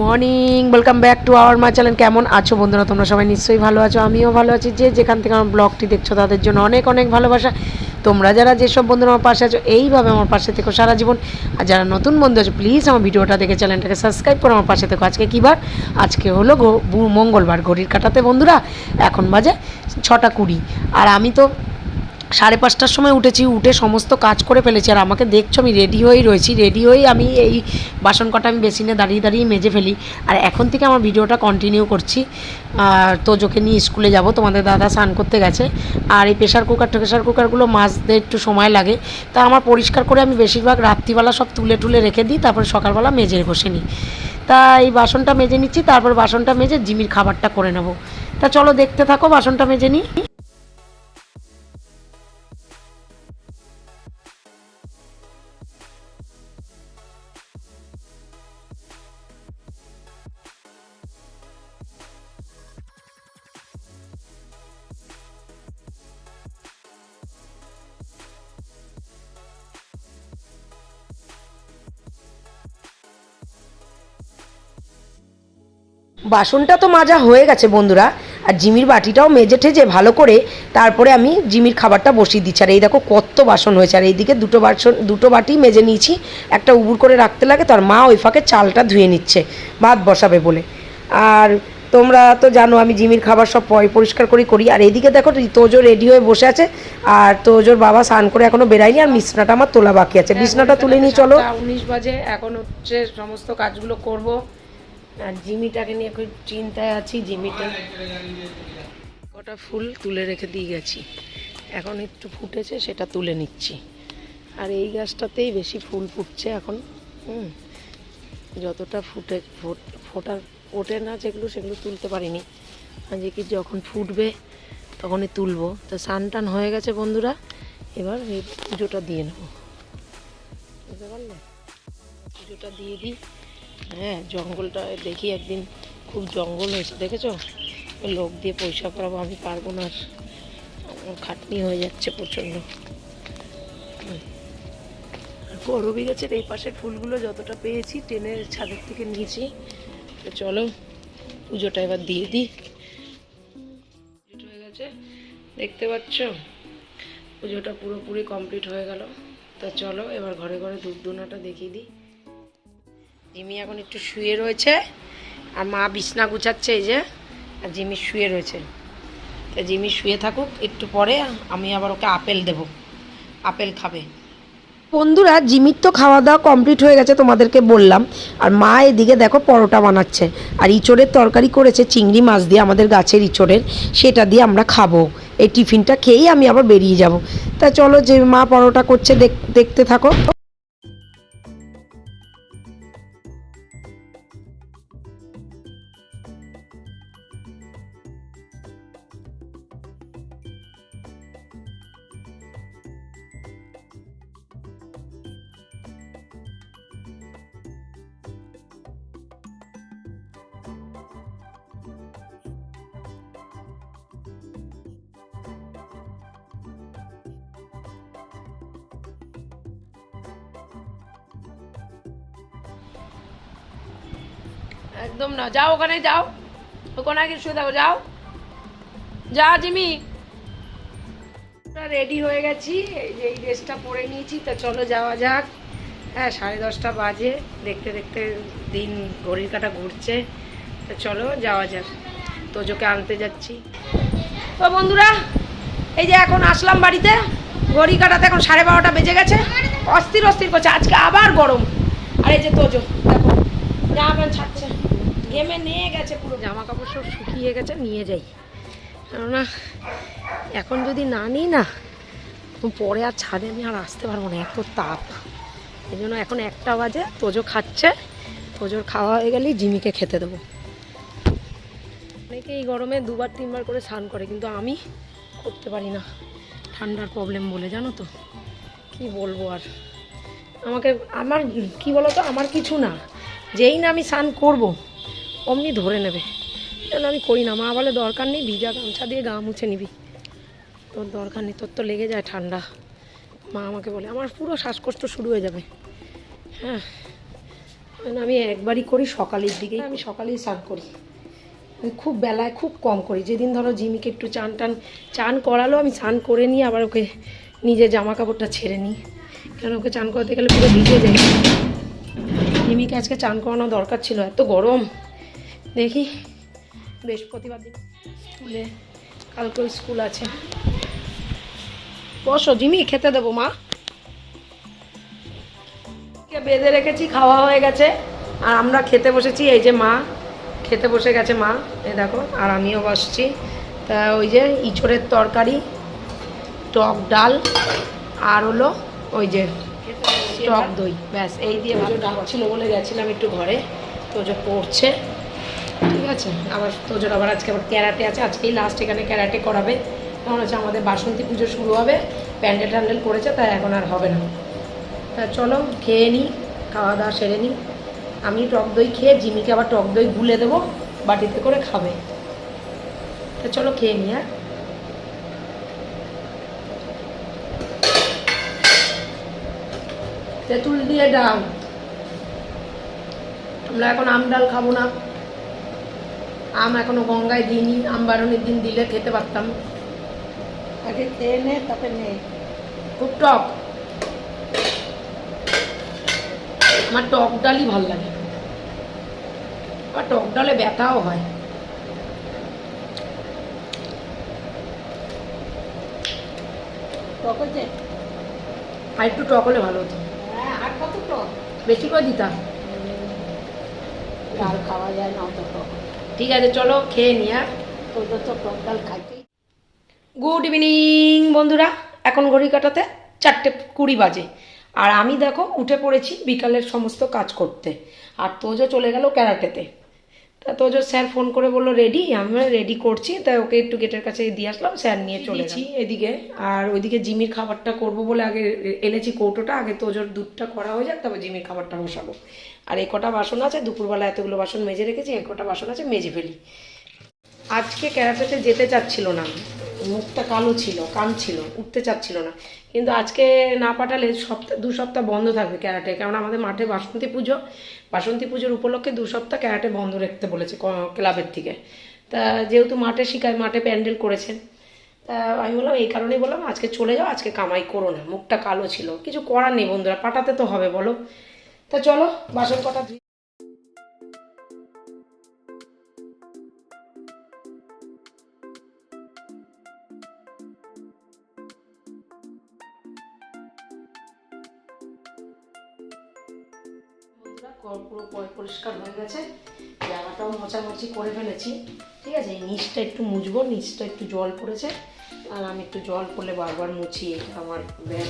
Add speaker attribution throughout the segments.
Speaker 1: Morning welcome back to our মা channel কেমন আছো বন্ধুরা? তোমরা সবাই নিশ্চয়ই ভালো আছো, আমিও ভালো আছি। যে যেখান থেকে আমার ব্লগটি দেখছ, তাদের জন্য অনেক অনেক ভালোবাসা। তোমরা যারা যেসব বন্ধুরা আমার পাশে আছো, এইভাবে আমার পাশে থেকো সারা জীবন। আর যারা নতুন বন্ধু আছো প্লিজ আমার ভিডিওটা দেখে চ্যানেলটাকে সাবস্ক্রাইব করে আমার পাশে থেকো। আজকে কী বার? আজকে হলো মঙ্গলবার, ঘড়ির কাটাতে বন্ধুরা। এখন বাজে ছটা কুড়ি। আর আমি তো সাড়ে পাঁচটার সময় উঠেছি, উঠে সমস্ত কাজ করে ফেলেছি। আর আমাকে দেখছ, আমি রেডি হয়েই রয়েছি রেডি হয়েই আমি এই বাসন কটা আমি বেসিনে দাঁড়িয়ে দাঁড়িয়ে মেজে ফেলি। আর এখন থেকে আমার ভিডিওটা কন্টিনিউ করছি। আর তোজোকে নিয়ে স্কুলে যাব, তোমাদের দাদা স্নান করতে গেছে। আর এই প্রেশার কুকার প্রেশার কুকারগুলো মাজতে একটু সময় লাগে। তা আমার পরিষ্কার করে আমি বেশিরভাগ রাত্রিবেলা সব তুলে টুলে রেখে দিই, তারপরে সকালবেলা মেজে বসে নিই। তা এই বাসনটা মেজে নিচ্ছি, তারপর বাসনটা মেজে জিমির খাবারটা করে নেব। তা চলো দেখতে থাকো, বাসনটা মেজে নিই। বাসনটা তো মাজা হয়ে গেছে বন্ধুরা আর জিমির বাটিটাও মেজে ঠেজে ভালো করে তারপরে আমি জিমির খাবারটা বসিয়ে দিচ্ছি। আর এই দেখো কত বাসন হয়েছে আর এইদিকে দুটো বাসন দুটো বাটি মেজে নিয়েছি একটা উবুর করে রাখতে লাগে তার মা ওই ফাঁকে চালটা ধুয়ে নিচ্ছে ভাত বসাবে বলে। আর তোমরা তো জানো আমি জিমির খাবার সব পয় পরিষ্কার করি করি আর এইদিকে দেখো তোজো রেডি হয়ে বসে আছে আর তোজোর বাবা স্নান করে এখনও বেরায়নি আর বিছনাটা আমার তোলা বাকি আছে। বিছনাটা তুলে নিয়ে চলো। উনিশ বাজে এখন হচ্ছে সমস্ত কাজগুলো করব। আর জিমিটাকে নিয়ে খুব চিন্তায় আছি, জিমিটা। কটা ফুল তুলে রেখে দিয়ে গেছি। এখন একটু ফুটেছে, সেটা তুলে নিচ্ছি। আর এই গাছটাতেই বেশি ফুল ফুটছে এখন। হুম, যতটা ফুটে, ফোট- ফোটার ওঠে না যেগুলো, সেগুলো তুলতে পারিনি। যে কি যখন ফুটবে, তখনই তুলবো। তো সান টান হয়ে গেছে বন্ধুরা, এবার এই পুজোটা দিয়ে নেব। বুঝতে পারলে? পুজোটা দিয়ে দিই। হ্যাঁ জঙ্গলটা দেখি একদিন খুব জঙ্গল হয়েছে, দেখেছ? লোক দিয়ে পয়সা করাবো, আমি পারব না। খাটনি হয়ে যাচ্ছে প্রচণ্ড। গরবি গাছের এই পাশের ফুলগুলো যতটা পেয়েছি ট্রেনের ছাদের থেকে নিয়েছি। তো চলো, পুজোটা এবার দিয়ে দিই। হয়ে গেছে, দেখতে পাচ্ছ? পুজোটা পুরোপুরি কমপ্লিট হয়ে গেল। তা চলো, এবার ঘরে ঘরে ধূপ ধুনাটা দেখিয়ে দিই। জিমি এখন একটু শুয়ে রয়েছে, আর মা বিছনা গুছাচ্ছে এই যে, আর জিমি শুয়ে রয়েছে। তা জিমি শুয়ে থাকুক, একটু পরে আমি আবার ওকে আপেল দেব। আপেল খাবে। বন্ধুরা, জিমির তো খাওয়া দাওয়া কমপ্লিট হয়ে গেছে তোমাদেরকে বললাম। আর মা এদিকে দেখো পরোটা বানাচ্ছে, আর ইঁচড়ের তরকারি করেছে চিংড়ি মাছ দিয়ে আমাদের গাছের ইঁচড়ের, সেটা দিয়ে আমরা খাব। এই টিফিনটা খেয়েই আমি আবার বেরিয়ে যাব। তা চলো যে মা পরোটা করছে, দেখ- দেখতে থাকো। একদম না, যাও ওখানে যাও। ওখানে আগে শুয়ে থাকো, যাও। যা, জিমি। রেডি হয়ে গেছি। এই যে ড্রেসটা পরে নিয়েছি, তা চলো যাওয়া যাক। হ্যাঁ সাড়ে দশটা বাজে। দেখতে দেখতে দিন ঘড়ির কাটা ঘুরছে। তা চলো যাওয়া যাক। তোজোকে আনতে যাচ্ছি। তো বন্ধুরা, এই যে এখন আসলাম বাড়িতে। ঘড়ি কাটাতে এখন সাড়ে বারোটা বেজে গেছে। অস্থির অস্থির করছে। আজকে আবার গরম। আর এই যে তোজো, দেখো প্যান্ট ছাড়ছে ঘেমে নিয়ে গেছে পুরো জামা কাপড় সব শুকিয়ে গেছে, নিয়ে যাই। কেননা এখন যদি না নিই না পরে আর ছাদে আমি আর আসতে পারব না, এত তাপ। এই জন্য এখন একটা বাজে, তোজো খাচ্ছে। তোজোর খাওয়া হয়ে গেলেই জিমিকে খেতে দেবো। অনেকে এই গরমে দুবার, তিনবার করে স্নান করে, কিন্তু আমি করতে পারি না। ঠান্ডার প্রবলেম বলে, জানো তো। কি বলব আর? আমাকে, আমার কি বলো তো আমার কিছু না। যেই না আমি স্নান করব অমনি ধরে নেবে। যেন আমি করি না? মা বলে, দরকার নেই, ভিজা গামছা দিয়ে গা মুছে নিবি। তোর দরকার নেই, তোর তো লেগে যায় ঠান্ডা। মা আমাকে বলে, আমার পুরো শ্বাসকষ্ট শুরু হয়ে যাবে। হ্যাঁ। কারণ আমি একবারই করি, সকালের দিকে আমি সকালেই স্নান করি। আমি খুব বেলায় খুব কম করি। যেদিন ধরো জিমিকে একটু চান টান, চান করালো, আমি স্নান করে নিই আবার ওকে নিজের জামা কাপড়টা ছেড়ে নিই। কেন ওকে চান করাতে গেলে পুরো ভিজে যায়। জিমিকে আজকে চান করানো দরকার ছিল, এত গরম। দেখি। বৃহস্পতিবার দিন। স্কুলে কালকে স্কুল আছে। বসো, জিমি, খেতে দেবো, মা। বেঁধে রেখেছি, খাওয়া হয়ে গেছে। আর আমরা খেতে বসেছি, এই যে মা। খেতে বসে গেছে মা। এ দেখো, আর আমিও বসছি। তা ওই যে ইঁচড়ের তরকারি, টক ডাল, আর হলো ওই যে টক দই। ব্যাস, এই দিয়ে ভালো ডাল ছিল বলে গেছিলাম একটু ঘরে। তো যে পড়ছে। ঠিক আছে? আবার তোজোর আবার আজকে আবার ক্যারাটে আছে। আজকেই লাস্ট এখানে ক্যারাটে করাবে। কারণ হচ্ছে আমাদের বাসন্তী পুজো শুরু হবে। প্যান্ডেল ট্যান্ডেল করেছে, তাই এখন আর হবে না। তা চলো, খেয়ে নিই খাওয়া দাওয়া সেরে নিই আমি টক দই খেয়ে, জিমিকে আবার টক দই গুলে দেবো, বাটিতে করে খাবে। তা চলো, খেয়ে নিই হ্যাঁ? তেঁতুল দিয়ে ডাল। আমরা এখন আম ডাল খাব না। আম এখনও গঙ্গায় দিইনি আম বারণের দিন দিলে খেতে পারতাম।
Speaker 2: আগে খেয়ে নে তারপরে নে।
Speaker 1: খুব টক। আমার টক ডালই ভালো লাগে। আমার টক ডালে ব্যথাও হয়।
Speaker 2: টক
Speaker 1: আর একটু টক হলে ভালো হতো।
Speaker 2: হ্যাঁ আর কত টক?
Speaker 1: বেশি করে দিতাম।
Speaker 2: খাওয়া যায় না অত টক।
Speaker 1: ঠিক আছে, চলো খেয়ে নি আর
Speaker 2: তোদের তো টক ডাল খাইতেই
Speaker 1: গুড ইভিনিং বন্ধুরা। এখন ঘড়ি কাটাতে চারটে কুড়ি বাজে। আর আমি দেখো, উঠে পড়েছি বিকালের সমস্ত কাজ করতে। আর তোজো চলে গেল ক্যারাটেতে। তা তোজো স্যার ফোন করে বলল রেডি আমি রেডি করছি। তাই ওকে একটু গেটের কাছে দিয়ে আসলাম স্যার নিয়ে চলেছি গেছি এদিকে। আর ওইদিকে জিমির খাবারটা করব বলে আগে এনেছি কৌটোটা আগে তো তোজোর দুধটা করা হয়ে যাক তারপর জিমির খাবারটা বসাবো। আর এই কটা বাসন আছে দুপুরবেলা এতগুলো বাসন মেজে রেখেছি এই কটা বাসন আছে মেজে ফেলি। আজকে ক্যারাটেতে যেতে চাচ্ছিল না। মুখটা কালো ছিল, কান ছিল, উঠতে চাচ্ছিল না। কিন্তু আজকে না পাঠালে সপ্তাহ দু সপ্তাহ বন্ধ থাকবে ক্যারাটে, কারণ আমাদের মাঠে বাসন্তী পুজো। বাসন্তী পুজোর উপলক্ষে দু সপ্তাহ ক্যারাটে বন্ধ রাখতে বলেছে ক্লাবের থেকে তা যেহেতু মাঠে শিখায় মাঠে প্যান্ডেল করেছেন, তা আমি বললাম, এই কারণেই বললাম, আজকে চলে যাও, আজকে কামাই করো না, মুখটা কালো ছিল। কিছু করার নেই বন্ধুরা, পাঠাতে তো হবে, বলো। তা চলো, বাসন কটা গেছে জামাটাও মোছামুছি করে ফেলেছি। ঠিক আছে নিচটা একটু মুছবো, নিচটা একটু জল পড়েছে। আর আমি একটু জল পড়লে বারবার মুছি আমার ব্যাগ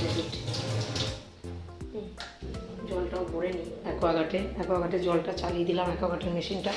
Speaker 1: জলটাও ভরে নিই অ্যাকোয়াগার্ডে অ্যাকোয়াগার্ডে জলটা চালিয়ে দিলাম অ্যাকোয়াগার্ডের মেশিনটা।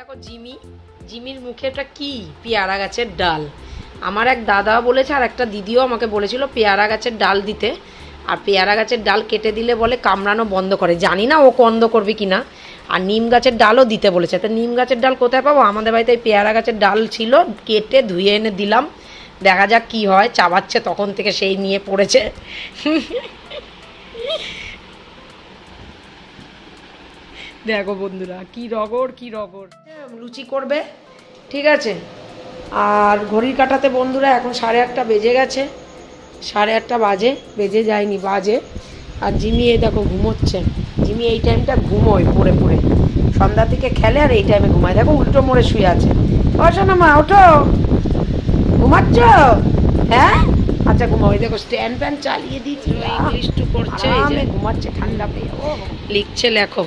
Speaker 1: দেখো জিমি, জিমির মুখে এটা কি? পেয়ারা গাছের ডাল। আমার এক দাদা বলেছে আর একটা দিদিও আমাকে বলেছিল পেয়ারা গাছের ডাল দিতে। আর পেয়ারা গাছের ডাল কেটে দিলে বলে কামড়ানো বন্ধ করে। জানি না ও বন্ধ করবে কি না আর নিম গাছের ডালও দিতে বলেছে। তা নিম গাছের ডাল কোথায় পাবো? আমাদের বাড়িতে এই পেয়ারা গাছের ডাল ছিল, কেটে ধুয়ে এনে দিলাম। দেখা যাক কি হয়, চাবাচ্ছে তখন থেকে সেই নিয়ে পড়েছে। দেখো বন্ধুরা কি রগর কি রগর লুচি করবে ঠিক আছে। আর ঘড়ির কাটাতে বন্ধুরা এখন সাড়ে আটটা বেজে গেছে। সাড়ে আটটা বাজে বেজে যায়নি বাজে। আর জিমি এই দেখো ঘুমোচ্ছে। জিমি এই টাইমটা ঘুমোয় পড়ে পড়ে। সন্ধ্যা থেকে খেলে আর এই টাইমে ঘুমায়। দেখো উল্টো মোড়ে শুয়ে আছে। ওঠো না মা ওঠো। ঘুমাচ্ছ? হ্যাঁ? আচ্ছা ঘুমাও। দেখো স্ট্যান্ড ফ্যান চালিয়ে দিচ্ছি। ইংলিশ টু করছে এই যে। ঘুমাচ্ছে ঠান্ডা পেয়ে। ও লিখছে লেখো।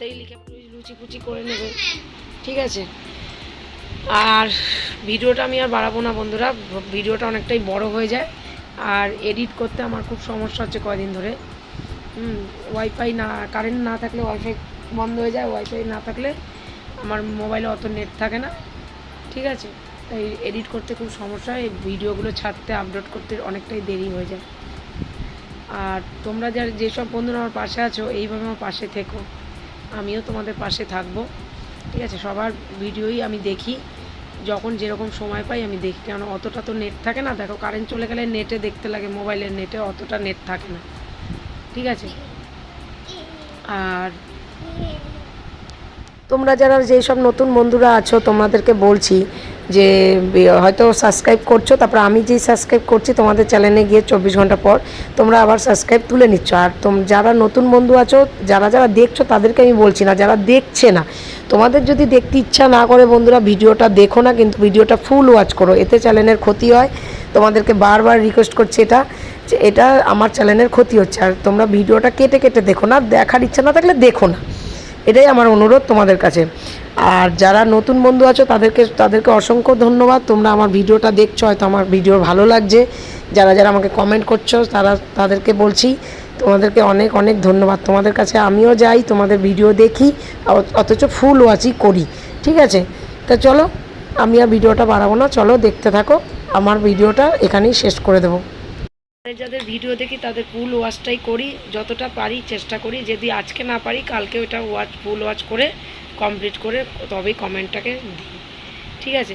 Speaker 1: তাড়াতাড়ি লিখে লুচি ফুচি করে নেবে। ঠিক আছে? আর ভিডিওটা আমি আর বাড়াবো না বন্ধুরা। ভিডিওটা অনেকটাই বড় হয়ে যায়। আর এডিট করতে আমার খুব সমস্যা হচ্ছে কয়দিন ধরে। হুম ওয়াইফাই না কারেন্ট না থাকলে ওয়াইফাই বন্ধ হয়ে যায়। ওয়াইফাই না থাকলে আমার মোবাইলে অত নেট থাকে না। ঠিক আছে? তাই এডিট করতে খুব সমস্যা হয়। ভিডিওগুলো ছাড়তে আপলোড করতে অনেকটাই দেরি হয়ে যায়। আর তোমরা যারা যেসব বন্ধুরা আমার পাশে আছো এইভাবে আমার পাশে থেকো। আমিও তোমাদের পাশে থাকব। ঠিক আছে, সবার ভিডিওই আমি দেখি। যখন যেরকম সময় পাই আমি দেখি কেন অতটা তো নেট থাকে না। দেখো কারেন্ট চলে গেলে নেটে দেখতে লাগে মোবাইলের নেটে অতটা নেট থাকে না। ঠিক আছে? আর তোমরা যারা যেই সব নতুন বন্ধুরা আছো, তোমাদেরকে বলছি যে হয়তো সাবস্ক্রাইব করছ, তারপর আমি যেই সাবস্ক্রাইব করছি তোমাদের চ্যানেলে গিয়ে চব্বিশ ঘণ্টা পর তোমরা আবার সাবস্ক্রাইব তুলে নিচ্ছ। আর তোম, যারা নতুন বন্ধু আছো, যারা যারা দেখছ, তাদেরকে আমি বলছি না, যারা দেখছে না, তোমাদের যদি দেখতে ইচ্ছা না করে বন্ধুরা, ভিডিওটা দেখো না, কিন্তু ভিডিওটা ফুল ওয়াচ করো। এতে চ্যানেলের ক্ষতি হয়। তোমাদেরকে বারবার রিকোয়েস্ট করছি এটা, যে এটা আমার চ্যানেলের ক্ষতি হচ্ছে। আর তোমরা ভিডিওটা কেটে কেটে দেখো না, দেখার ইচ্ছা না থাকলে দেখো না। এটাই আমার অনুরোধ তোমাদের কাছে। আর যারা নতুন বন্ধু আছো, তাদেরকে তাদেরকে অসংখ্য ধন্যবাদ। তোমরা আমার ভিডিওটা দেখছ, হয়তো আমার ভিডিও ভালো লাগছে। যারা যারা আমাকে কমেন্ট করছ, তারা, তাদেরকে বলছি, তোমাদেরকে অনেক অনেক ধন্যবাদ। তোমাদের কাছে আমিও যাই, তোমাদের ভিডিও দেখি, অথচ ফুল ওয়াচই করি। ঠিক আছে? তা চলো, আমি আর ভিডিওটা বাড়াবো না। চলো, দেখতে থাকো। আমার ভিডিওটা এখানেই শেষ করে দেবো। যাদের ভিডিও দেখি তাদের ফুল ওয়াচটাই করি, যতটা পারি চেষ্টা করি, যদি আজকে না পারি কালকে ওটা ওয়াচ ফুল ওয়াচ করে কমপ্লিট করে তবেই কমেন্টটাকে দিই। ঠিক আছে?